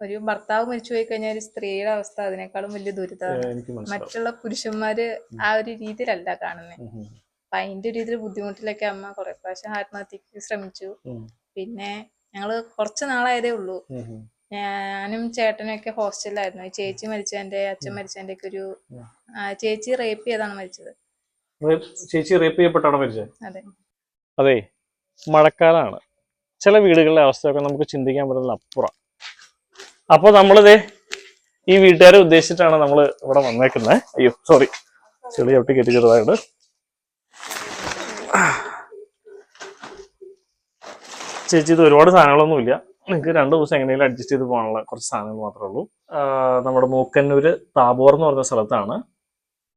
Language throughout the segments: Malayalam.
ഒരു ഭർത്താവ് മരിച്ചു പോയി കഴിഞ്ഞാൽ ഒരു സ്ത്രീയുടെ അവസ്ഥ അതിനേക്കാളും വലിയ ദുരിതമാണ്. മറ്റുള്ള പുരുഷന്മാര് ആ ഒരു രീതിയിലല്ല കാണുന്നത് അപ്പൊ അതിന്റെ ഒരു ഇതിൽ ബുദ്ധിമുട്ടിലൊക്കെ അമ്മ കുറെ പ്രാവശ്യം ആത്മഹത്യക്ക് ശ്രമിച്ചു. പിന്നെ ഞങ്ങൾ കുറച്ച് നാളായതേ ഉള്ളൂ. ഞാനും ചേട്ടനൊക്കെ ഒക്കെ ഹോസ്റ്റലിലായിരുന്നു ചേച്ചി മരിച്ചതിന്റെ അച്ഛൻ മരിച്ചതിന്റെ ഒക്കെ ഒരു ചേച്ചി റേപ്പ് ചെയ്താണ് മരിച്ചത്. ചേച്ചി റേപ്പ് ചെയ്യപ്പെട്ടാണ് മരിച്ചത് അതെ. അതെ മഴക്കാലമാണ് ചില വീടുകളിലെ അവസ്ഥയൊക്കെ നമുക്ക് ചിന്തിക്കാൻ പറ്റുന്ന അപ്പുറം അപ്പൊ നമ്മളിത് ഈ വീട്ടുകാരെ ഉദ്ദേശിച്ചിട്ടാണ് നമ്മൾ ഇവിടെ വന്നേക്കുന്നത് അയ്യോ സോറി ചെളി ചവിട്ടി കെട്ടി ചെറുതായിട്ട് ചേച്ചി ഇത് ഒരുപാട് സാധനങ്ങളൊന്നുമില്ല. നിങ്ങൾക്ക് രണ്ട് ദിവസം എങ്ങനെയും അഡ്ജസ്റ്റ് ചെയ്ത് പോകാനുള്ള കുറച്ച് സാധനങ്ങൾ മാത്രമേ ഉള്ളൂ. നമ്മുടെ മൂക്കന്നൂര് താബോർ എന്ന് പറഞ്ഞ സ്ഥലത്താണ്.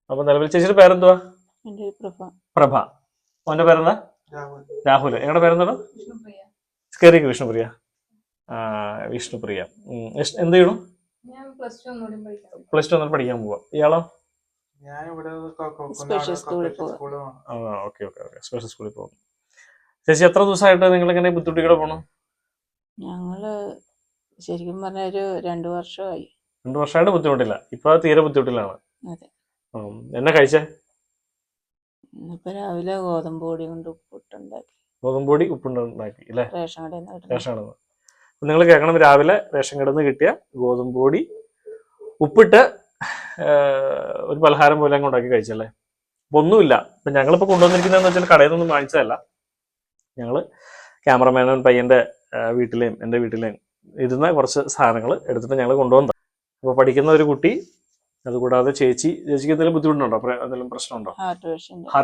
അപ്പൊ നിലവിൽ ചേച്ചിയുടെ പേരെന്തുവാ? എന്റെ പ്രഭ. ഓന്റെ അവന്റെ പേരെന്താ? രാഹുൽ. എങ്ങടെ പേരെന്താ കയറി വിഷ്ണുപ്രിയ. ആ വിഷ്ണുപ്രിയ. എന്ത് ചെയ്യണം? ഞാൻ പ്ലസ് ടു ഒന്നും പഠിക്കാൻ പോവാ. ഇയാളോ? ഓക്കെ ഓക്കെ ഓക്കെ സ്പെഷ്യൽ സ്കൂളിൽ പോകും ചേച്ചി എത്ര ദിവസമായിട്ട് നിങ്ങൾ ഇങ്ങനെ ബുദ്ധിമുട്ടിക്കൂടെ പോണു? ഞങ്ങൾ ശരിക്കും പറഞ്ഞ ഒരു രണ്ടു വർഷമായി. രണ്ടു വർഷമായിട്ട് ബുദ്ധിമുട്ടില്ല. ഇപ്പൊ തീരെ ബുദ്ധിമുട്ടിലാണ്. എന്നാ കഴിച്ചേ? ഇപ്പൊ രാവിലെ ഗോതമ്പ് പൊടി കൊണ്ട് ഉപ്പിട്ടുണ്ടാക്കി ഗോതമ്പൊടി ഉപ്പുണ്ടാക്കി അല്ലേ റേഷൻ കടയിൽ നിന്ന് റേഷൻ റേഷൻ കടന്ന് നിങ്ങൾ കേൾക്കണം രാവിലെ റേഷൻ കടന്ന് കിട്ടിയ ഗോതമ്പ് പൊടി ഉപ്പിട്ട് ഒരു പലഹാരം പോലെ അങ്ങ് ഉണ്ടാക്കി കഴിച്ചല്ലേ? അപ്പൊ ഒന്നുമില്ല. ഇപ്പൊ ഞങ്ങളിപ്പോ കൊണ്ടുവന്നിരിക്കുന്നതെന്ന് വെച്ചാൽ കടയിൽ നിന്നൊന്നും വാങ്ങിച്ചതല്ല. ഞങ്ങൾ ക്യാമറമാനും പയ്യന്റെ വീട്ടിലെയും എന്റെ വീട്ടിലെയും ഇരുന്ന കുറച്ച് സാധനങ്ങൾ എടുത്തിട്ട് ഞങ്ങൾ കൊണ്ടുവന്നു. അപ്പോൾ പഠിക്കുന്ന ഒരു കുട്ടി അതുകൂടാതെ ചേച്ചി ചേച്ചിക്ക് എന്തെങ്കിലും ബുദ്ധിമുട്ടുണ്ടോ? എന്തെങ്കിലും പ്രശ്നമുണ്ടോ? ഹാർട്ട്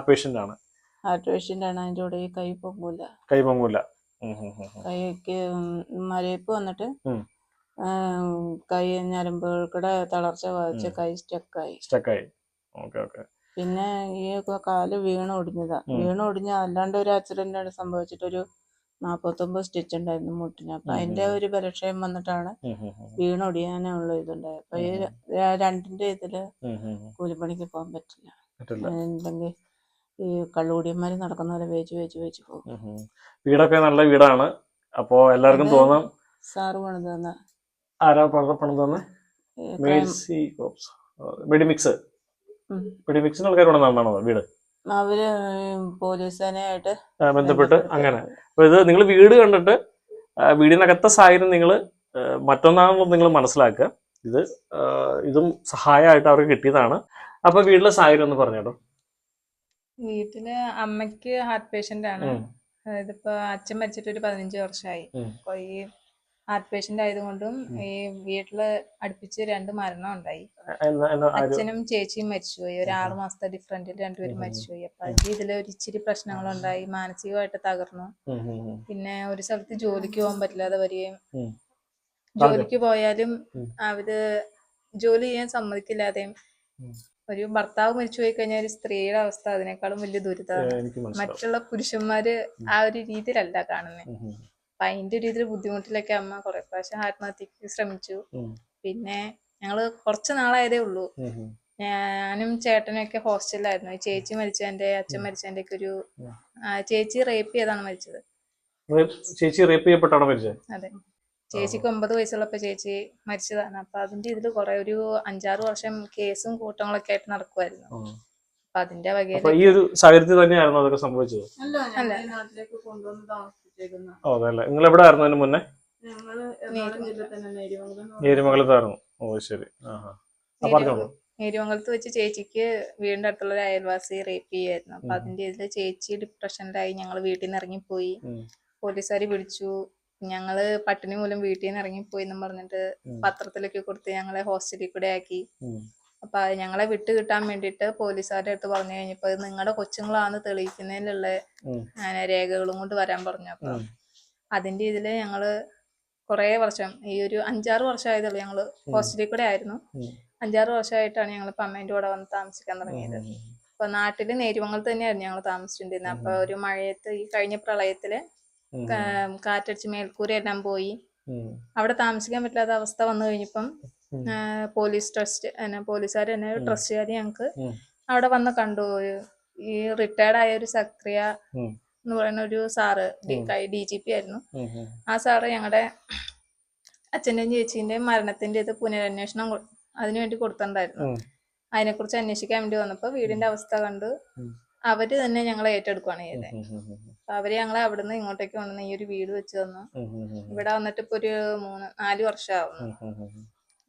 പേഷ്യന്റ് ആണ്. ഹാർട്ട് പേഷ്യന്റ് ആണ് അതിന്റെ കൂടെ കൈ പൊങ്ങൂല. കൈ പൊങ്ങൂല. കൈക്ക് മരയിപ്പ് വന്നിട്ട് കൈ ഞരമ്പുകൾക്കിടെ തളർച്ച ബാധിച്ച്. കൈ സ്റ്റക്കായി. സ്റ്റക്കായി. Okay okay. പിന്നെ ഈ കാൽ വീണ് ഒടിഞ്ഞതാ. വീണ് ഒടിഞ്ഞ അല്ലാണ്ട് ഒരു ആക്സിഡന്റ് ആണ് സംഭവിച്ചിട്ട് ഒരു നാപ്പത്തൊമ്പത് സ്റ്റിച്ച് ഉണ്ടായിരുന്നു മുട്ടിന്. അപ്പൊ അതിന്റെ ഒരു ബലക്ഷയം വന്നിട്ടാണ് വീണൊടിയാനുള്ള ഇതുണ്ടായത്. അപ്പൊ ഈ രണ്ടിന്റെ ഇതിൽ കൂലിപ്പണിക്ക് പോകാൻ പറ്റില്ല. എന്തെങ്കിൽ ഈ കള്ളുകൂടിയന്മാര് നടക്കുന്ന പോലെ വേച്ച് വേച്ച് വേച്ച് പോകും. വീടൊക്കെ നല്ല വീടാണ്. അപ്പോ എല്ലാവർക്കും തോന്നാം സാറ് പണിത് തന്ന. ആരാ പണം പണം തന്നെ? ഈ ക്രൈം- മേഴ്സി കോപ്സ് വെടിമിക്സ്. ഉം. വെടിമിക്സിന് ആൾക്കാർ ഇവിടെ നന്നാണോ വീട്? അവർ പോലീസ് സേനയായിട്ട് ബന്ധപ്പെട്ട് അങ്ങനെ. അപ്പൊ ഇത് നിങ്ങൾ വീട് കണ്ടിട്ട് വീടിനകത്തെ സാഹചര്യം നിങ്ങൾ മറ്റൊന്നാണെന്ന് നിങ്ങൾ മനസ്സിലാക്കുക. ഇത് ഇതും സഹായമായിട്ട് അവർക്ക് കിട്ടിയതാണ്. അപ്പൊ വീട്ടിലെ സാഹചര്യം ഒന്ന് പറഞ്ഞോട്ടോ വീട്ടിൽ അമ്മയ്ക്ക് ഹാർട്ട് പേഷ്യന്റ് ആണ്. അതായതിപ്പോ അതായത് ഇപ്പൊ അച്ഛൻ മരിച്ചിട്ട് ഒരു പതിനഞ്ച് വർഷമായി. അപ്പൊ ഈ ഹാർട്ട് പേഷ്യന്റ് ആയതുകൊണ്ടും ഈ വീട്ടിൽ അടുപ്പിച്ച് രണ്ട് മരണം ഉണ്ടായി. അച്ഛനും ചേച്ചിയും മരിച്ചുപോയി. ഒരു ആറു മാസത്തെ ഡിഫറന്റിൽ രണ്ടുപേരും. മരിച്ചുപോയി. അപ്പൊ അതിന്റെ ഇതിൽ ഒരു ഇച്ചിരി പ്രശ്നങ്ങളുണ്ടായി. മാനസികമായിട്ട് തകർന്നു. പിന്നെ ഒരു സ്ഥലത്ത് ജോലിക്ക് പോകാൻ പറ്റില്ലാതെ വരികയും ജോലിക്ക് പോയാലും. അവർ ജോലി ചെയ്യാൻ സമ്മതിക്കില്ലാതെയും. ഒരു ഭർത്താവ് മരിച്ചു പോയി കഴിഞ്ഞാൽ ഒരു സ്ത്രീയുടെ അവസ്ഥ അതിനേക്കാളും വലിയ ദുരിതമാണ്. മറ്റുള്ള പുരുഷന്മാര് ആ ഒരു രീതിയിലല്ല കാണുന്നത് അപ്പൊ അതിന്റെ ഒരു ഇതിൽ ബുദ്ധിമുട്ടിലൊക്കെ അമ്മ കുറെ പ്രാവശ്യം ആത്മഹത്യക്ക് ശ്രമിച്ചു. പിന്നെ ഞങ്ങൾ കുറച്ച് നാളായതേ ഉള്ളൂ. ഞാനും ചേട്ടനും ഒക്കെ ഹോസ്റ്റലിലായിരുന്നു ചേച്ചി മരിച്ചതിന്റെ അച്ഛൻ മരിച്ചതിന്റെ ഒക്കെ ഒരു ചേച്ചി റേപ്പ് ചെയ്താണ് മരിച്ചത്. ചേച്ചി റേപ്പ് ചെയ്യപ്പെട്ടാണോ മരിച്ചത്? അതെ. ചേച്ചിക്ക് ഒമ്പത് വയസ്സുള്ളപ്പോ ചേച്ചി മരിച്ചതാണ്. അപ്പൊ അതിന്റെ ഇതിൽ കുറെ ഒരു അഞ്ചാറ് വർഷം കേസും കൂട്ടങ്ങളൊക്കെ ആയിട്ട് നടക്കുമായിരുന്നു. അപ്പൊ അതിന്റെ വകയിൽ ഈ ഒരു സാഹചര്യത്തിൽ തന്നെയായിരുന്നു അതൊക്കെ സംഭവിച്ചത്? അല്ല നാട്ടിലേക്ക് കൊണ്ടുവന്ന് ഓ നിങ്ങൾ എവിടെ ആയിരുന്നു അതിന് മുന്നേ? ശരി. നേരിമംഗലത്ത് വെച്ച് ചേച്ചിക്ക് വീടിന്റെ അടുത്തുള്ള ഒരു അയൽവാസി റേപ്പ് ചെയ്യായിരുന്നു. അപ്പൊ അതിന്റെ ഇതിൽ ചേച്ചി ഡിപ്രഷനിലായി ഞങ്ങൾ വീട്ടിൽ നിന്ന് ഇറങ്ങിപ്പോയി. പോലീസുകാർ പിടിച്ചു ഞങ്ങൾ പട്ടിണി മൂലം വീട്ടിൽ നിന്ന് ഇറങ്ങിപ്പോയി എന്നും പറഞ്ഞിട്ട്. പത്രത്തിലൊക്കെ കൊടുത്ത് ഞങ്ങളെ ഹോസ്റ്റലിൽ കൂടെ ആക്കി. അപ്പൊ ഞങ്ങളെ വിട്ട് കിട്ടാൻ വേണ്ടിട്ട് പോലീസുകാരുടെ അടുത്ത് പറഞ്ഞു കഴിഞ്ഞപ്പോ ഇത് നിങ്ങളുടെ കൊച്ചുങ്ങളാണ് തെളിയിക്കുന്നതിലുള്ള രേഖകളും കൊണ്ട് വരാൻ പറഞ്ഞു. അപ്പൊ അതിന്റെ ഇതിൽ ഞങ്ങൾ കുറേ വർഷം ഈ ഒരു അഞ്ചാറ് വർഷമായതുള്ളൂ ഞങ്ങൾ ഹോസ്റ്റലിൽ കൂടെ ആയിരുന്നു. അഞ്ചാറ് വർഷമായിട്ടാണ് ഞങ്ങൾ ഇപ്പൊ അമ്മേന്റെ കൂടെ വന്ന് താമസിക്കാൻ തുടങ്ങിയത്. അപ്പൊ നാട്ടിൽ നേരുവങ്ങൾ തന്നെയായിരുന്നു ഞങ്ങൾ താമസിച്ചിട്ടുണ്ടായിരുന്നത് അപ്പൊ ഒരു മഴയത്ത് ഈ കഴിഞ്ഞ പ്രളയത്തിൽ കാറ്റടിച്ച് മേൽക്കൂര എല്ലാം പോയി അവിടെ താമസിക്കാൻ പറ്റാത്ത അവസ്ഥ വന്നു കഴിഞ്ഞപ്പം പോലീസ് ട്രസ്റ്റ് പോലീസുകാർ തന്നെ. ട്രസ്റ്റുകാർ ഞങ്ങൾക്ക് അവിടെ വന്ന് കണ്ടു ഈ റിട്ടയർഡ് ആയ ഒരു സക്രിയ എന്ന് പറയുന്ന ഒരു സാറ്. ഡി ജി പി ആയിരുന്നു. ആ സാറ് ഞങ്ങളുടെ അച്ഛന്റെയും ചേച്ചീന്റെയും മരണത്തിന്റെ ഇത് പുനരന്വേഷണം അതിനുവേണ്ടി കൊടുത്തിട്ടുണ്ടായിരുന്നു. അതിനെക്കുറിച്ച് അന്വേഷിക്കാൻ വേണ്ടി വന്നപ്പോൾ വീടിന്റെ അവസ്ഥ കണ്ട്. അവർ തന്നെ ഞങ്ങളെ ഏറ്റെടുക്കുകയാണ് ചെയ്തത് അവർ ഞങ്ങളെ അവിടുന്ന് ഇങ്ങോട്ടേക്ക് കൊണ്ടുവന്ന് ഈ ഒരു വീട് വെച്ച് തന്നു. ഇവിടെ വന്നിട്ട് ഇപ്പൊ ഒരു മൂന്ന് നാല് വർഷമാവുന്നു.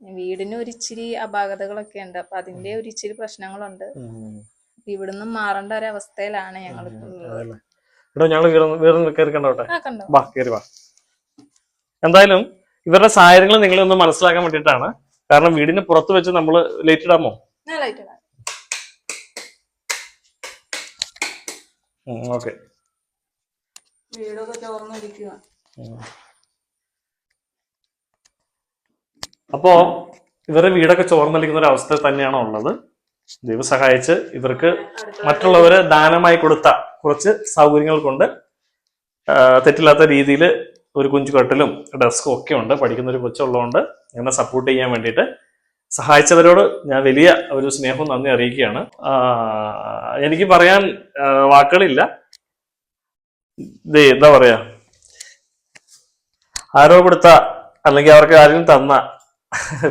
വീടിന് ഒരു ഇച്ചിരി അപാകതകളൊക്കെ ഉണ്ട്. അപ്പൊ അതിന്റെ ഒരു ഇച്ചിരി പ്രശ്നങ്ങളുണ്ട്. ഇവിടുന്ന് മാറേണ്ട ഒരു അവസ്ഥയിലാണ് ഞങ്ങൾ. ഞങ്ങൾ വീട് കയറി കണ്ടോട്ടെ? വാ കയറി വാ. എന്തായാലും ഇവരുടെ സാഹചര്യങ്ങൾ നിങ്ങളൊന്ന് മനസ്സിലാക്കാൻ വേണ്ടിയിട്ടാണ്. കാരണം വീടിന് പുറത്ത് വെച്ച് നമ്മൾ ലൈറ്റ് ഇടാമോ? ലൈറ്റ് ഇടാം. ഓക്കെ. വീടൊക്കെ ചോർന്നിരിക്കുക അപ്പോ ഇവരുടെ വീടൊക്കെ ചോർന്നലിക്കുന്ന ഒരു അവസ്ഥ തന്നെയാണ് ഉള്ളത്. ദൈവം സഹായിച്ച് ഇവർക്ക് മറ്റുള്ളവര് ദാനമായി കൊടുത്ത കുറച്ച് സൗകര്യങ്ങൾ കൊണ്ട് തെറ്റില്ലാത്ത രീതിയിൽ ഒരു കുഞ്ചു കട്ടിലും ഡെസ്കും ഒക്കെ ഉണ്ട്. പഠിക്കുന്ന ഒരു കൊച്ചുള്ളതുകൊണ്ട് എന്നെ സപ്പോർട്ട് ചെയ്യാൻ വേണ്ടിയിട്ട് സഹായിച്ചവരോട് ഞാൻ വലിയ ഒരു സ്നേഹവും നന്ദി അറിയിക്കുകയാണ്. എനിക്ക് പറയാൻ വാക്കുകളില്ല. എന്താ പറയാ? ആരോ കൊടുത്ത അല്ലെങ്കിൽ അവർക്ക് ആരെങ്കിലും തന്ന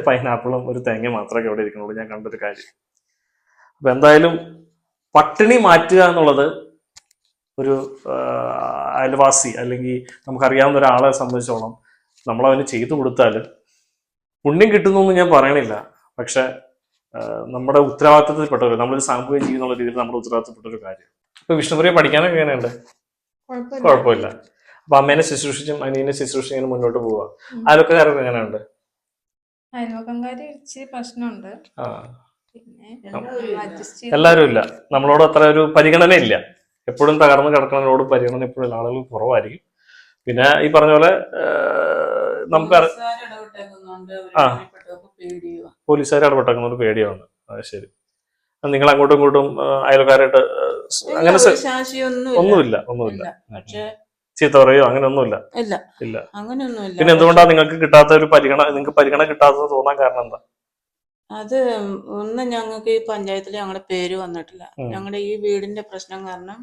പൈനാപ്പിളും ഒരു തേങ്ങ മാത്രമേ ഇവിടെ ഇരിക്കുന്നുള്ളൂ. ഞാൻ കണ്ടൊരു കാര്യം. അപ്പൊ എന്തായാലും പട്ടിണി മാറ്റുക എന്നുള്ളത് ഒരു അയൽവാസി അല്ലെങ്കിൽ നമുക്കറിയാവുന്ന ഒരാളെ സംബന്ധിച്ചോളം നമ്മളവന് ചെയ്തു കൊടുത്താൽ പുണ്യം കിട്ടുന്നു എന്ന് ഞാൻ പറയണില്ല. പക്ഷെ നമ്മുടെ ഉത്തരവാദിത്തത്തിൽപ്പെട്ട ഒരു നമ്മളൊരു സാമൂഹിക ജീവി എന്നുള്ള രീതിയിൽ നമ്മുടെ ഉത്തരവാദിത്തപ്പെട്ട ഒരു കാര്യം. ഇപ്പൊ വിഷ്ണുപ്രിയ പഠിക്കാനൊക്കെ എങ്ങനെയുണ്ട്? കുഴപ്പമില്ല. അപ്പൊ അമ്മേനെ ശുശ്രൂഷിച്ചും അനിയനെ ശുശ്രൂഷിച്ചും ഇങ്ങനെ മുന്നോട്ട് പോവാ. അതിലൊക്കെ അയൽവക്കാരൊക്കെ എങ്ങനെയുണ്ട്? എല്ലാരും ഇച്ചിരി പ്രശ്നമുണ്ട്. ആ. പിന്നെ എല്ലാവരും അഡ്ജസ്റ്റ് ചെയ്ത് എല്ലാവരും ഇല്ല. നമ്മളോട് അത്ര ഒരു പരിഗണന ഇല്ല. എപ്പോഴും തകർന്ന് കിടക്കുന്നതിനോട് പരിഗണന എപ്പോഴും ആളുകൾ കുറവായിരിക്കും. പിന്നെ ഈ പറഞ്ഞ പോലെ നമുക്ക് പോലീസുകാർ ഇടപെട്ടേക്കുന്ന ഒരു പേടിയാണ് ശരി. നിങ്ങൾ അങ്ങോട്ടും ഇങ്ങോട്ടും അയൽക്കാരായിട്ട് അങ്ങനെ. ഒന്നുമില്ല ഒന്നുമില്ല. ചീത്ത പറയോ അങ്ങനെ ഒന്നുമില്ല ഇല്ല. അങ്ങനെയൊന്നുമില്ല. പിന്നെ എന്തുകൊണ്ടാണ് നിങ്ങൾക്ക് കിട്ടാത്ത ഒരു പരിഗണന നിങ്ങൾക്ക് പരിഗണന കിട്ടാത്തത് തോന്നാൻ കാരണം എന്താ? അത് ഒന്ന് ഞങ്ങൾക്ക് ഈ പഞ്ചായത്തിൽ ഞങ്ങളുടെ പേര് വന്നിട്ടില്ല. ഞങ്ങളുടെ ഈ വീടിന്റെ പ്രശ്നം കാരണം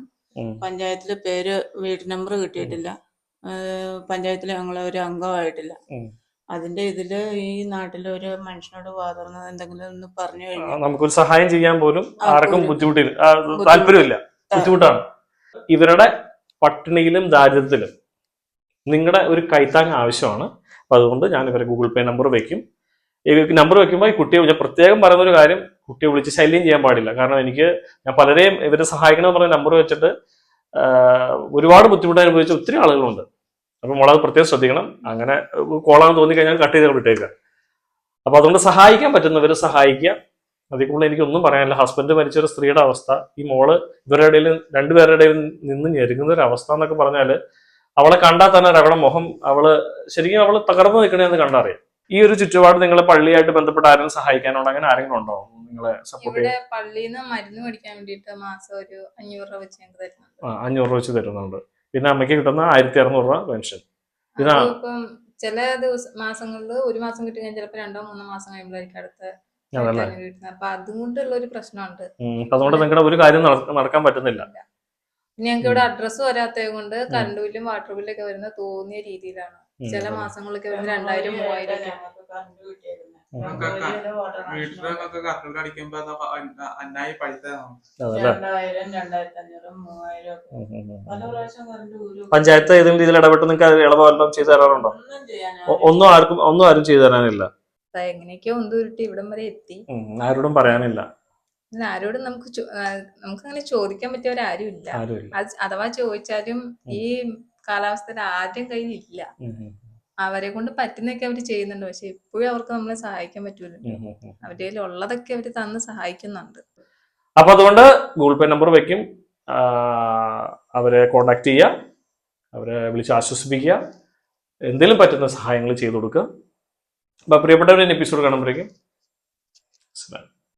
പഞ്ചായത്തിൽ പേര് വീട് നമ്പർ കിട്ടിയിട്ടില്ല. പഞ്ചായത്തിൽ ഞങ്ങൾ ഒരു അംഗമായിട്ടില്ല. അതിന്റെ ഇതിൽ ഈ നാട്ടിലെ ഒരു മനുഷ്യനോട് വാതർന്നത് എന്തെങ്കിലും ഒന്ന് പറഞ്ഞു കഴിഞ്ഞാൽ നമുക്കൊരു സഹായം ചെയ്യാൻ പോലും ആർക്കും ബുദ്ധിമുട്ടില്ല. താല്പര്യമില്ല. ബുദ്ധിമുട്ടാണ്. ഇവരുടെ പട്ടിണിയിലും ദാരിദ്ര്യത്തിലും നിങ്ങളുടെ ഒരു കൈത്താങ് ആവശ്യമാണ്. അപ്പൊ അതുകൊണ്ട് ഞാൻ ഇവരെ ഗൂഗിൾ പേ നമ്പർ വെക്കും. ഇവർക്ക് നമ്പർ വെക്കുമ്പോൾ ഈ കുട്ടിയെ ഞാൻ പ്രത്യേകം പറയുന്ന ഒരു കാര്യം കുട്ടിയെ വിളിച്ച് ശല്യം ചെയ്യാൻ പാടില്ല. കാരണം എനിക്ക് ഞാൻ പലരെയും ഇവരെ സഹായിക്കണമെന്ന് പറഞ്ഞ നമ്പർ വെച്ചിട്ട് ഒരുപാട് ബുദ്ധിമുട്ട് അനുഭവിച്ച ഒത്തിരി ആളുകളുണ്ട്. അപ്പൊ മുളക് പ്രത്യേകം ശ്രദ്ധിക്കണം. അങ്ങനെ കോളാന്ന് തോന്നിക്കഴിഞ്ഞാൽ കട്ട് ചെയ്ത് വിട്ടേക്കുക അപ്പൊ അതുകൊണ്ട് സഹായിക്കാൻ പറ്റുന്നവർ സഹായിക്കുക. അതിൽ കൂടുതൽ എനിക്കൊന്നും പറയാനില്ല. ഹസ്ബൻഡ് മരിച്ച ഒരു സ്ത്രീയുടെ അവസ്ഥ ഈ മോൾ ഇവരുടെ ഇടയിൽ രണ്ടുപേരുടെ ഇടയിൽ നിന്ന് ഞെരുങ്ങുന്ന ഒരു അവസ്ഥ എന്നൊക്കെ പറഞ്ഞാൽ അവളെ കണ്ടാൽ തന്നെ അവളുടെ അവളെ മുഖം അവൾ ശരിക്കും അവൾ തകർന്നു നിൽക്കണേന്ന് കണ്ടറിയാം. ഈ ഒരു ചുറ്റുപാട് നിങ്ങളെ പള്ളിയായിട്ട് ബന്ധപ്പെട്ട് ആരെങ്കിലും സഹായിക്കാനുണ്ടോ അങ്ങനെ ആരെങ്കിലും ഉണ്ടോ? നിങ്ങളെ സപ്പോർട്ട് ഇവിടെ പള്ളിയിൽ നിന്ന് മരുന്ന് മേടിക്കാൻ വേണ്ടിയിട്ട് മാസം ഒരു അഞ്ഞൂറ് രൂപ വെച്ച് തരുന്നുണ്ട്. അഞ്ഞൂറ് രൂപ വെച്ച് തരുന്നുണ്ട്. പിന്നെ അമ്മയ്ക്ക് കിട്ടുന്ന ആയിരത്തി അറുന്നൂറ് രൂപ പെൻഷൻ. പിന്നെ ഇപ്പം ചില ദിവസം മാസങ്ങളിൽ ഒരു മാസം കിട്ടി കഴിഞ്ഞാൽ ചിലപ്പോൾ രണ്ടോ മൂന്നോ മാസം കഴിയുമ്പോഴായിരിക്കും അടുത്ത അതല്ലേ അപ്പൊ അതും കൊണ്ടുള്ള ഒരു പ്രശ്നമുണ്ട്. അതുകൊണ്ട് നിങ്ങളുടെ ഒരു കാര്യം നടക്കാൻ പറ്റുന്നില്ല. പിന്നെ ഞങ്ങൾക്ക് ഇവിടെ അഡ്രസ് വരാത്തത് കൊണ്ട് കറണ്ട് ബില്ലും വാട്ടർ ബില്ലും ഒക്കെ വരുന്നത് തോന്നിയ രീതിയിലാണ്. ചില. മാസങ്ങളൊക്കെ വരുന്ന രണ്ടായിരം മൂവായിരം വീട്ടിലൊക്കെ കറണ്ട് അടിക്കുമ്പോ അന്നായി രണ്ടായിരം രണ്ടായിരത്തി അഞ്ഞൂറ് മൂവായിരം. പല പ്രാവശ്യം കറണ്ട് ഊരും. പഞ്ചായത്ത് ഏതെങ്കിലും രീതിയിൽ ഇടപെട്ട് നിങ്ങൾക്ക് ഇളവ് വല്ലതും ചെയ്തു തരാറുണ്ടോ? ഒന്നും ആർക്കും ഒന്നും ആരും ചെയ്തു തരാനില്ല. എങ്ങനെയൊക്കെയോ ഒന്നുരുട്ടി ഇവിടം വരെ എത്തി. ആരോടും പറയാനില്ല. ആരോടും നമുക്ക് നമുക്ക് അങ്ങനെ ചോദിക്കാൻ പറ്റിയവരാരും ഇല്ല ആരുമില്ല അഥവാ ചോദിച്ചാലും ഈ കാലാവസ്ഥയിൽ ആദ്യം കയ്യിൽ ഇല്ല അവരെ കൊണ്ട് പറ്റുന്നൊക്കെ അവർ ചെയ്യുന്നുണ്ട്. പക്ഷെ ഇപ്പോഴും അവർക്ക് നമ്മളെ സഹായിക്കാൻ പറ്റൂല. അവരുടെ കയ്യിൽ ഉള്ളതൊക്കെ അവർ തന്ന് സഹായിക്കുന്നുണ്ട്. അപ്പൊ അതുകൊണ്ട് ഗൂഗിൾ പേ നമ്പർ വെക്കും. അവരെ കോണ്ടാക്ട് ചെയ്യുക. അവരെ വിളിച്ച് ആശ്വസിപ്പിക്കുക. എന്തെങ്കിലും പറ്റുന്ന സഹായങ്ങൾ ചെയ്തു കൊടുക്കുക. അപ്പൊ പ്രിയപ്പെട്ടവരെ എപ്പിസോഡ് കാണുമ്പോഴേക്കും.